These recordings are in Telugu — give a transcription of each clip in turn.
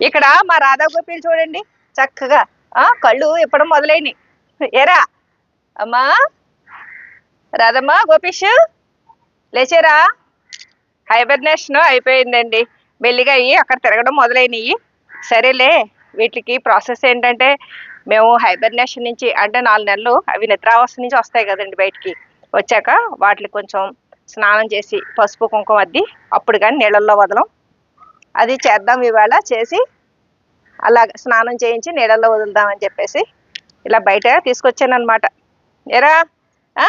ఇక్కడ మా రాధా గోపీలు చూడండి. చక్కగా ఆ కళ్ళు ఇప్పడం మొదలైనవి ఏరా అమ్మా. రాధమ్మా గోపీష్. లేచారా? హైబర్నేషన్ అయిపోయిందండి. మెల్లిగా అయ్యి అక్కడ తిరగడం మొదలైనవి సరేలే వీటికి ప్రాసెస్ ఏంటంటే మేము హైబర్నేషన్ నుంచి అంటే నాలుగు నెలలు అవి నిద్రావస్థ నుంచి వస్తాయి కదండి బయటికి. వచ్చాక వాటికి కొంచెం స్నానం చేసి పసుపు కుంకుమ అద్ది అప్పుడు కానీ నీళ్ళల్లో వదలం. అది చేద్దాం ఇవాళ చేసి అలా స్నానం చేయించి నీళ్ళల్లో వదులుదామని చెప్పేసి ఇలా బయట తీసుకొచ్చాను అనమాట ఎరా? ఆ?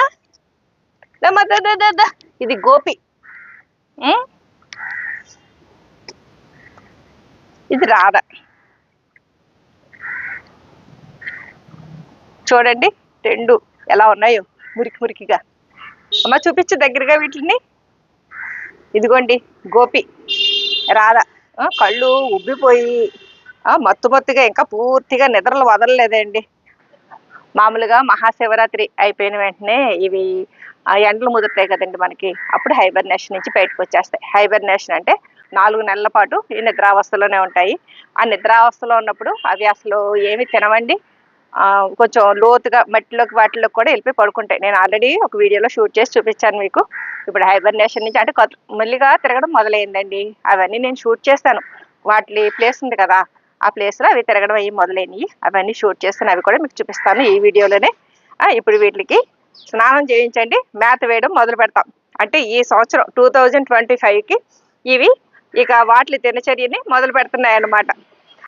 ఇది గోపి. ఇది రాధ. చూడండి రెండు ఎలా ఉన్నాయో మురికి మురికిగా. అమ్మ చూపించు దగ్గరగా వీటిని. ఇదిగోండి గోపి రాధ. కళ్ళు ఉబ్బిపోయి మత్తు మత్తుగా ఇంకా పూర్తిగా నిద్రలు వదలలేదండి. మామూలుగా మహాశివరాత్రి అయిపోయిన వెంటనే ఇవి ఎండలు ముదురుతాయి కదండి మనకి. అప్పుడు హైబర్నేషన్ నుంచి బయటకు వచ్చేస్తాయి. హైబర్నేషన్ అంటే నాలుగు నెలల పాటు ఈ నిద్రావస్థలోనే ఉంటాయి. ఆ నిద్రావస్థలో ఉన్నప్పుడు అవి అసలు ఏమి తినవండి. కొంచెం లోతుగా మట్టిలోకి వాటిలోకి కూడా వెళ్ళిపోయి పడుకుంటాయి. నేను ఆల్రెడీ ఒక వీడియోలో షూట్ చేసి చూపించాను మీకు. ఇప్పుడు హైబర్నేషన్ నుంచి అంటే కొత్త మెల్లిగా తిరగడం మొదలైందండి. అవన్నీ నేను షూట్ చేస్తాను. వాటి ప్లేస్ ఉంది కదా ఆ ప్లేస్లో అవి తిరగడం అయ్యి మొదలైనవి అవన్నీ షూట్ చేస్తాను. అవి కూడా మీకు చూపిస్తాను ఈ వీడియోలోనే ఇప్పుడు వీటికి స్నానం చేయించండి. మేత వేయడం మొదలు పెడతాం. అంటే ఈ సంవత్సరం టూ థౌజండ్ ట్వంటీ ఫైవ్కి ఇవి ఇక వాటి దినచర్యని మొదలు పెడుతున్నాయి అన్నమాట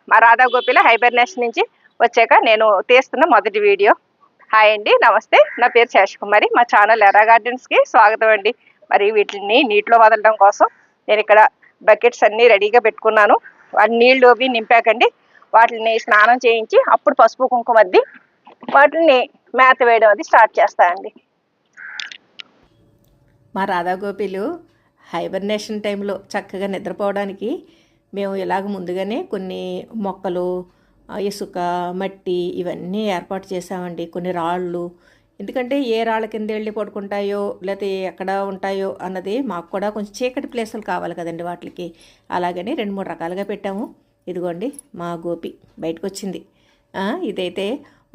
మా రాధా గోపిల హైబర్నేషన్ నుంచి వచ్చాక నేను తీస్తున్న మొదటి వీడియో. హాయ్ అండి నమస్తే. నా పేరు శేషకుమారి. మా ఛానల్ ఎర్రా గార్డెన్స్కి స్వాగతం అండి. మరి వీటిని నీటిలో వదలడం కోసం నేను ఇక్కడ బకెట్స్ అన్నీ రెడీగా పెట్టుకున్నాను. వాటి నీళ్ళు అవి నింపాకండి. వాటిని స్నానం చేయించి అప్పుడు పసుపు కుంకుమ అద్ది వాటిని మేత వేయడం అది స్టార్ట్ చేస్తానండి మా రాధాగోపిలు హైబర్నేషన్ టైంలో చక్కగా నిద్రపోవడానికి మేము ఇలాగ ముందుగానే కొన్ని మొక్కలు ఇసుక మట్టి ఇవన్నీ ఏర్పాటు చేసామండి కొన్ని రాళ్ళు. ఎందుకంటే ఏ రాళ్ళ కింద వెళ్ళి పడుకుంటాయో లేకపోతే ఎక్కడ ఉంటాయో అన్నది మాకు కూడా కొంచెం చీకటి ప్లేసులు కావాలి కదండి వాటికి. అలాగని రెండు మూడు రకాలుగా పెట్టాము. ఇదిగోండి మా గోపి బయటకు వచ్చింది ఇదైతే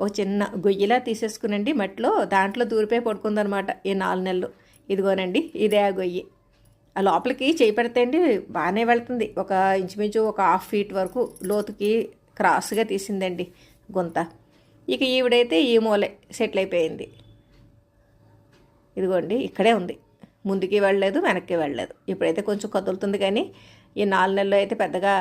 ఒక చిన్న గొయ్యిలా తీసేసుకునండి. మట్టిలో దాంట్లో దూరిపోయి పడుకుందనమాట ఈ నాలుగు నెలలు. ఇదిగోనండి ఇదే ఆ గొయ్యి. ఆ లోపలికి చేయి పెడితే అండి బాగానే వెళ్తుంది. ఒక ఇంచుమించు ఒక హాఫ్ ఫీట్ వరకు లోతుకి క్రాస్గా తీసిందండి గుంత. ఇక ఈవిడైతే ఈ మూలే సెటిల్ అయిపోయింది. ఇదిగోండి ఇక్కడే ఉంది. ముందుకి వెళ్ళలేదు వెనక్కి వెళ్ళలేదు. ఇప్పుడైతే కొంచెం కదులుతుంది కానీ ఈ నాలుగు నెలలు అయితే పెద్దగా